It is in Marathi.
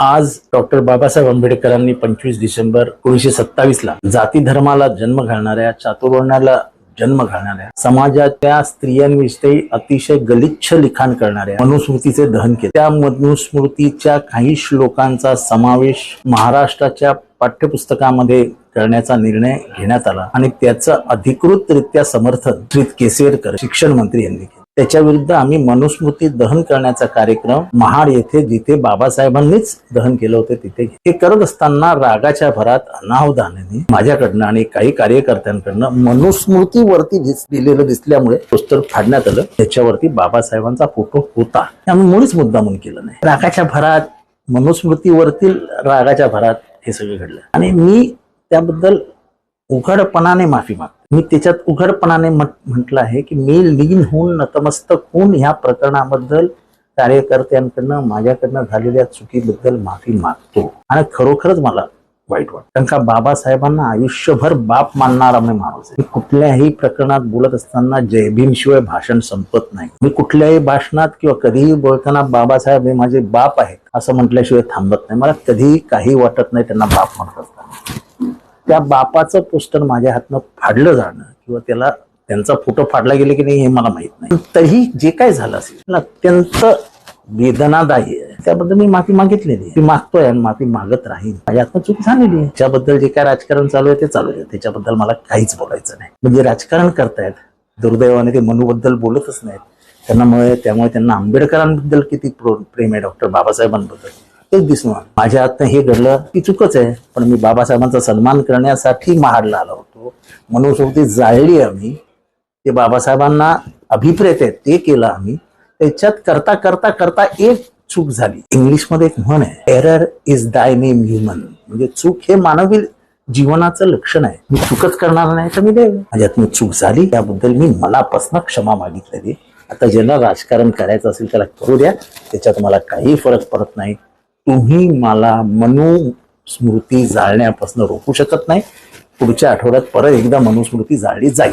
आज डॉक्टर बाबासाहेब आंबेडकरांनी पंचवीस डिसेंबर एकोणीशे सत्तावीस ला जाती धर्माला जन्म घालणाऱ्या चातुर्वर्णाला जन्म घालणाऱ्या समाजाच्या स्त्रियांविषयी अतिशय गलिच्छ लिखाण करणाऱ्या मनुस्मृतीचे दहन केले. त्या मनुस्मृतीच्या काही श्लोकांचा समावेश महाराष्ट्राच्या पाठ्यपुस्तकामध्ये करण्याचा निर्णय घेण्यात आला आणि त्याचं अधिकृतरित्या समर्थन श्री केसरकर शिक्षण मंत्री यांनी केलं. त्याच्या विरुद्ध आम्ही मनुस्मृती दहन करण्याचा कार्यक्रम महाड येथे जिथे बाबासाहेबांनीच दहन केलं होतं तिथे हे करत असताना रागाच्या भरात अनावधानाने माझ्याकडनं आणि काही कार्यकर्त्यांकडनं मनुस्मृतीवरती दिस- दिलेलं दिसल्यामुळे पोस्टर फाडण्यात आलं. त्याच्यावरती बाबासाहेबांचा फोटो होता. आम्ही मुळीच मुद्दामून केलं नाही. रागाच्या भरात मनुस्मृतीवरतील रागाच्या भरात हे सगळं घडलं. आणि मी त्याबद्दल उघडपणाने माफी मागतो. मी त्याच्यात उघडपणाने म्हटलं आहे की मी लीन होऊन नतमस्तक होऊन ह्या प्रकरणाबद्दल कार्यकर्त्यांकडनं माझ्याकडनं झालेल्या चुकीबद्दल माफी मागतो. आणि खरोखरच मला वाईट वाटतं. कारण का बाबासाहेबांना आयुष्यभर बाप मानणारा मी माणूस मी कुठल्याही प्रकरणात बोलत असताना जय शिवाय भाषण संपत नाही. मी कुठल्याही भाषणात किंवा कधीही बोलताना बाबासाहेब हे माझे बाप आहेत असं म्हटल्याशिवाय थांबत नाही. मला कधीही काही वाटत नाही त्यांना बाप म्हणत असताना. त्या बापाचं पोस्टर माझ्या हातनं फाडलं जाणं किंवा त्याला त्यांचा फोटो फाडला गेले की नाही हे मला माहीत नाही. तरीही जे काय झालं असेल अत्यंत वेदनादायी आहे. त्याबद्दल मी माफी मागितलेली मी मागतोय आणि माफी मागत राहील माझ्या हातनं चूक झालेली आहे. त्याबद्दल जे काय राजकारण चालू आहे ते चालू आहे. त्याच्याबद्दल मला काहीच बोलायचं नाही. म्हणजे राजकारण करतायत दुर्दैवाने ते मनूबद्दल बोलतच नाहीत. त्यांना मुळे त्यामुळे त्यांना आंबेडकरांबद्दल किती प्रो- प्रेम आहे डॉक्टर बाबासाहेबांबद्दल. तेच दिसून माझ्या हातनं हे घडलं ती चुकच आहे पण मी बाबासाहेबांचा सन्मान करण्यासाठी महाडला आलो होतो. मनुस्मृती जाळली आम्ही. ते बाबासाहेबांना अभिप्रेत आहे ते केलं आम्ही. त्याच्यात करता करता करता एक चूक झाली. इंग्लिशमध्ये एक म्हण आहे error is thy name human म्हणजे चूक हे मानवी जीवनाचं लक्षण आहे. मी चूकच करणार नाही तर मी देव. माझ्यातून चूक झाली त्याबद्दल मी मनापासून क्षमा मागितलेली. आता ज्याला राजकारण करायचं असेल त्याला करू द्या. त्याच्यात मला काही फरक पडत नाही. तुम्ही मला मनुस्मृती जाळण्यापासून रोखू शकत नाही. पुढच्या आठवड्यात परत एकदा मनुस्मृती जाळली जाईल.